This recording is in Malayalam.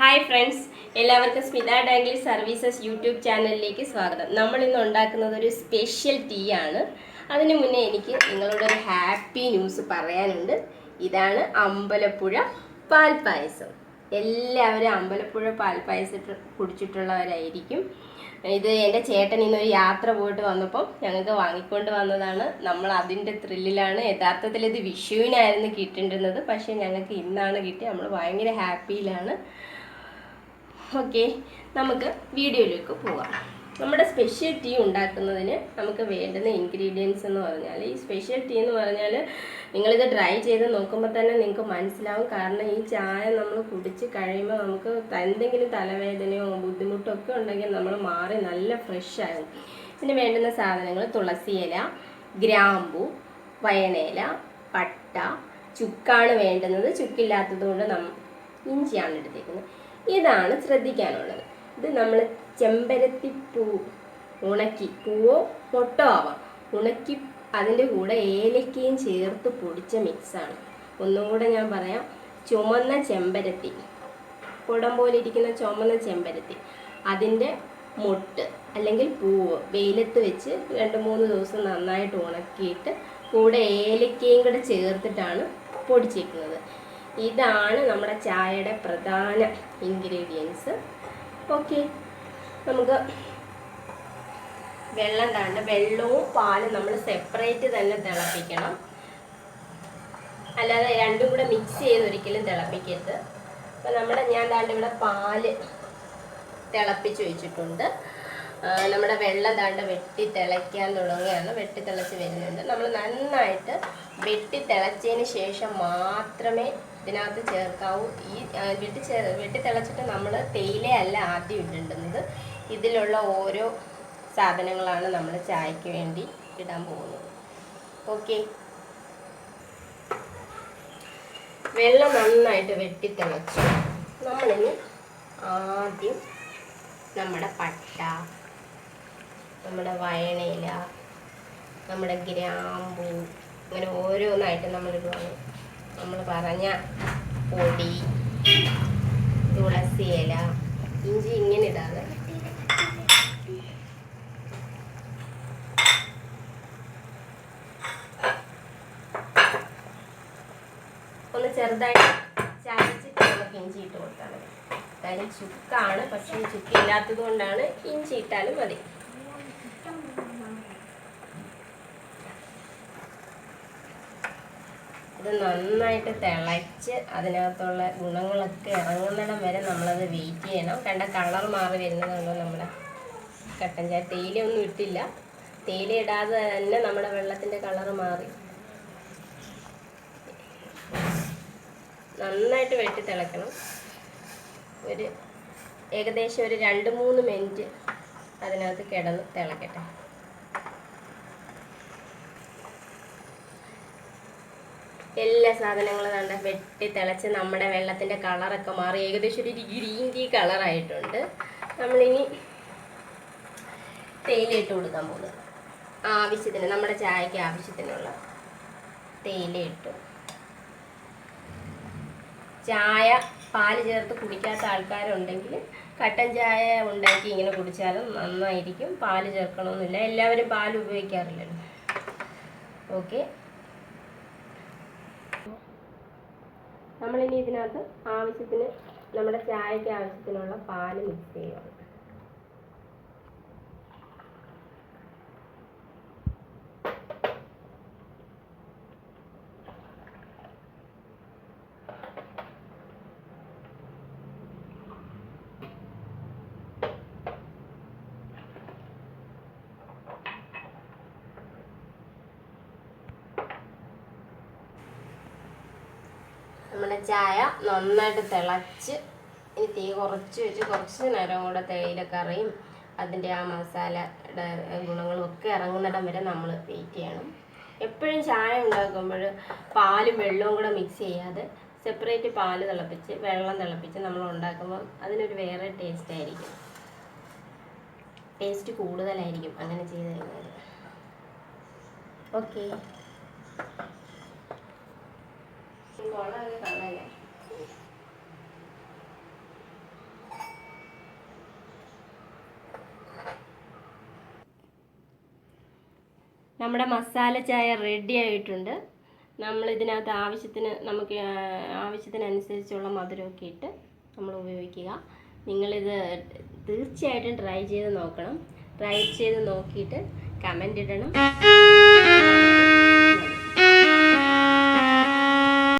ഹായ് ഫ്രണ്ട്സ് എല്ലാവർക്കും സ്മിത ഡാംഗ്ലി സർവീസസ് യൂട്യൂബ് ചാനലിലേക്ക് സ്വാഗതം. നമ്മൾ ഇന്ന് ഉണ്ടാക്കുന്നത് ഒരു സ്പെഷ്യൽ ടീ ആണ്. അതിനു മുന്നേ എനിക്ക് നിങ്ങളോട് ഒരു ഹാപ്പി ന്യൂസ് പറയാനുണ്ട്. ഇതാണ് അമ്പലപ്പുഴ പാൽപ്പായസം. എല്ലാവരും അമ്പലപ്പുഴ പാൽപ്പായസം കുടിച്ചിട്ടുള്ളവരായിരിക്കും. ഇത് എന്റെ ചേട്ടൻ ഇന്നൊരു യാത്ര പോയിട്ട് വന്നപ്പം ഞങ്ങൾക്ക് വാങ്ങിക്കൊണ്ട് വന്നതാണ്. നമ്മൾ അതിന്റെ ത്രില്ലിലാണ് യഥാർത്ഥത്തിൽ ഇത് വിഷുവിനായിരുന്നു കിട്ടേണ്ടുന്നത് പക്ഷേ ഞങ്ങൾക്ക് ഇന്നാണ് കിട്ടി നമ്മൾ ഭയങ്കര ഹാപ്പിയിലാണ് ഓക്കെ നമുക്ക് വീഡിയോയിലേക്ക് പോവാം. നമ്മുടെ സ്പെഷ്യൽ ടീ ഉണ്ടാക്കുന്നതിന് നമുക്ക് വേണ്ടുന്ന ഇൻഗ്രീഡിയൻസ് എന്ന് പറഞ്ഞാൽ ഈ സ്പെഷ്യൽ ടീ എന്ന് പറഞ്ഞാൽ നിങ്ങളിത് ട്രൈ ചെയ്ത് നോക്കുമ്പോൾ തന്നെ നിങ്ങൾക്ക് മനസ്സിലാവും. കാരണം ഈ ചായ നമ്മൾ കുടിച്ച് കഴിയുമ്പോൾ നമുക്ക് എന്തെങ്കിലും തലവേദനയോ ബുദ്ധിമുട്ടോ ഒക്കെ ഉണ്ടെങ്കിൽ നമ്മൾ മാറി നല്ല ഫ്രഷ് ഇതിന് വേണ്ടുന്ന സാധനങ്ങൾ തുളസി ഇല ഗ്രാമ്പു വയണയില പട്ട. ചുക്കാണ് വേണ്ടുന്നത്. ചുക്കില്ലാത്തത് കൊണ്ട് നം ഇഞ്ചിയാണ് എടുത്തേക്കുന്നത്. ഇതാണ് ശ്രദ്ധിക്കാനുള്ളത്. ഇത് നമ്മൾ ചെമ്പരത്തി പൂ ഉണക്കി പൂവോ പൊട്ടോ ആവാം. ഉണക്കി അതിന്റെ കൂടെ ഏലക്കയും ചേർത്ത് പൊടിച്ച മിക്സാണ് ഒന്നും കൂടെ ഞാൻ പറയാം. ചുമന്ന ചെമ്പരത്തി. കുടം പോലെ ഇരിക്കുന്ന ചുമന്ന ചെമ്പരത്തി. അതിന്റെ മുട്ട് അല്ലെങ്കിൽ പൂവ് വെയിലത്ത് വെച്ച് രണ്ട് മൂന്ന് ദിവസം നന്നായിട്ട് ഉണക്കിയിട്ട് കൂടെ ഏലക്കയും കൂടെ ചേർത്തിട്ടാണ് പൊടിച്ചേക്കുന്നത്. ഇതാണ് നമ്മുടെ ചായയുടെ പ്രധാന ഇൻഗ്രീഡിയൻസ് ഓക്കെ നമുക്ക് വെള്ളം താണ്ട് വെള്ളവും പാലും നമ്മൾ സെപ്പറേറ്റ് തന്നെ തിളപ്പിക്കണം. അല്ലാതെ രണ്ടും കൂടെ മിക്സ് ചെയ്ത് ഒരിക്കലും തിളപ്പിക്കരുത്. അപ്പം നമ്മുടെ ഞാൻ താണ്ട് ഇവിടെ പാൽ തിളപ്പിച്ച് വെച്ചിട്ടുണ്ട്. നമ്മുടെ വെള്ളം താണ്ട് വെട്ടി തിളയ്ക്കാൻ തുടങ്ങുകയാണ്. വെട്ടി തിളച്ച് വരുന്നുണ്ട്. നമ്മൾ നന്നായിട്ട് വെട്ടി തിളച്ചതിന് ശേഷം മാത്രമേ ഇതിനകത്ത് ചേർക്കാവൂ. ഈ വെട്ടി ചേർ വെട്ടി തിളച്ചിട്ട് നമ്മൾ തേയിലയല്ല ആദ്യം ഇടേണ്ടുന്നത്. ഇതിലുള്ള ഓരോ സാധനങ്ങളാണ് നമ്മൾ ചായക്ക് വേണ്ടി ഇടാൻ പോകുന്നത്. ഓക്കെ. വെള്ളം നന്നായിട്ട് വെട്ടി തിളച്ചു. നമ്മളിനി ആദ്യം നമ്മുടെ പട്ട നമ്മുടെ വയണയില നമ്മുടെ ഗ്രാമ്പൂ അങ്ങനെ ഓരോന്നായിട്ട് നമ്മൾ ഇടുവാണ് നമ്മൾ പറഞ്ഞ പൊടി തുളസി ഇല ഇഞ്ചി ഇങ്ങനെ ഇടാതെ. ഒന്ന് ചെറുതായിട്ട് ചതച്ചിട്ട് നമുക്ക് ഇഞ്ചി ഇട്ട് കൊടുത്താൽ മതി. കാര്യം ചുക്കാണ് പക്ഷേ ചുക്കില്ലാത്തത് കൊണ്ടാണ് ഇഞ്ചി ഇട്ടാലും മതി. ഇത് നന്നായിട്ട് തിളച്ച് അതിനകത്തുള്ള ഗുണങ്ങളൊക്കെ ഇറങ്ങുന്നിടം വരെ നമ്മളത് വെയിറ്റ് ചെയ്യണം. കണ്ട കളർ മാറി വരുന്നതുകൊണ്ടോ നമ്മുടെ കട്ടൻ ചായ തേയില ഒന്നും ഇട്ടില്ല. തേയില ഇടാതെ തന്നെ നമ്മുടെ വെള്ളത്തിന്റെ കളർ മാറി. നന്നായിട്ട് വെട്ടി തിളക്കണം. ഒരു ഏകദേശം ഒരു രണ്ട് മൂന്ന് മിനിറ്റ് അതിനകത്ത് കിടന്ന് തിളക്കട്ടെ. എല്ലാ സാധനങ്ങളും കണ്ട വെട്ടി തിളച്ച് നമ്മുടെ വെള്ളത്തിന്റെ കളറൊക്കെ മാറി. ഏകദേശം ഒരു ഗ്രീൻ ടീ കളറായിട്ടുണ്ട്. നമ്മളിനി തേയില ഇട്ട് കൊടുക്കാൻ പോകുന്നത് ആവശ്യത്തിന് നമ്മുടെ ചായക്ക് ആവശ്യത്തിനുള്ള തേയില ഇട്ടു ചായ പാൽ ചേർത്ത് കുടിക്കാത്ത ആൾക്കാരുണ്ടെങ്കിൽ കട്ടൻ ചായ ഉണ്ടാക്കി ഇങ്ങനെ കുടിച്ചാലും നന്നായിരിക്കും. പാൽ ചേർക്കണമെന്നില്ല എല്ലാവരും പാൽ ഉപയോഗിക്കാറില്ലല്ലോ. ഓക്കെ. നമ്മളിനി ഇതിനകത്ത് ആവശ്യത്തിന് നമ്മുടെ ചായക്ക് ആവശ്യത്തിനുള്ള പാൽ മിക്സ് ചെയ്യുകയാണ് നമ്മുടെ ചായ നന്നായിട്ട് തിളച്ച് ഇനി തീ കുറച്ച് വെച്ച് കുറച്ച് നേരം കൂടെ തേയിലക്കറിയും അതിന്റെ ആ മസാലയുടെ ഗുണങ്ങളും ഒക്കെ ഇറങ്ങുന്നിടം വരെ നമ്മൾ വെയിറ്റ് ചെയ്യണം. എപ്പോഴും ചായ ഉണ്ടാക്കുമ്പോൾ പാലും വെള്ളവും കൂടെ മിക്സ് ചെയ്യാതെ സെപ്പറേറ്റ് പാൽ തിളപ്പിച്ച് വെള്ളം തിളപ്പിച്ച് നമ്മൾ ഉണ്ടാക്കുമ്പോൾ അതിനൊരു വേറെ ടേസ്റ്റ് ആയിരിക്കും. ടേസ്റ്റ് കൂടുതലായിരിക്കും അങ്ങനെ ചെയ്ത് കഴിഞ്ഞാൽ. ഓക്കെ നമ്മുടെ മസാല ചായ റെഡി ആയിട്ടുണ്ട്. നമ്മൾ ഇതിനകത്ത് ആവശ്യത്തിന് നമുക്ക് ആവശ്യത്തിനനുസരിച്ചുള്ള മധുരമൊക്കെ ഇട്ട് നമ്മൾ ഉപയോഗിക്കുക. നിങ്ങളിത് തീർച്ചയായിട്ടും ട്രൈ ചെയ്ത് നോക്കണം. ട്രൈ ചെയ്ത് നോക്കിയിട്ട് കമന്റ് ഇടണം.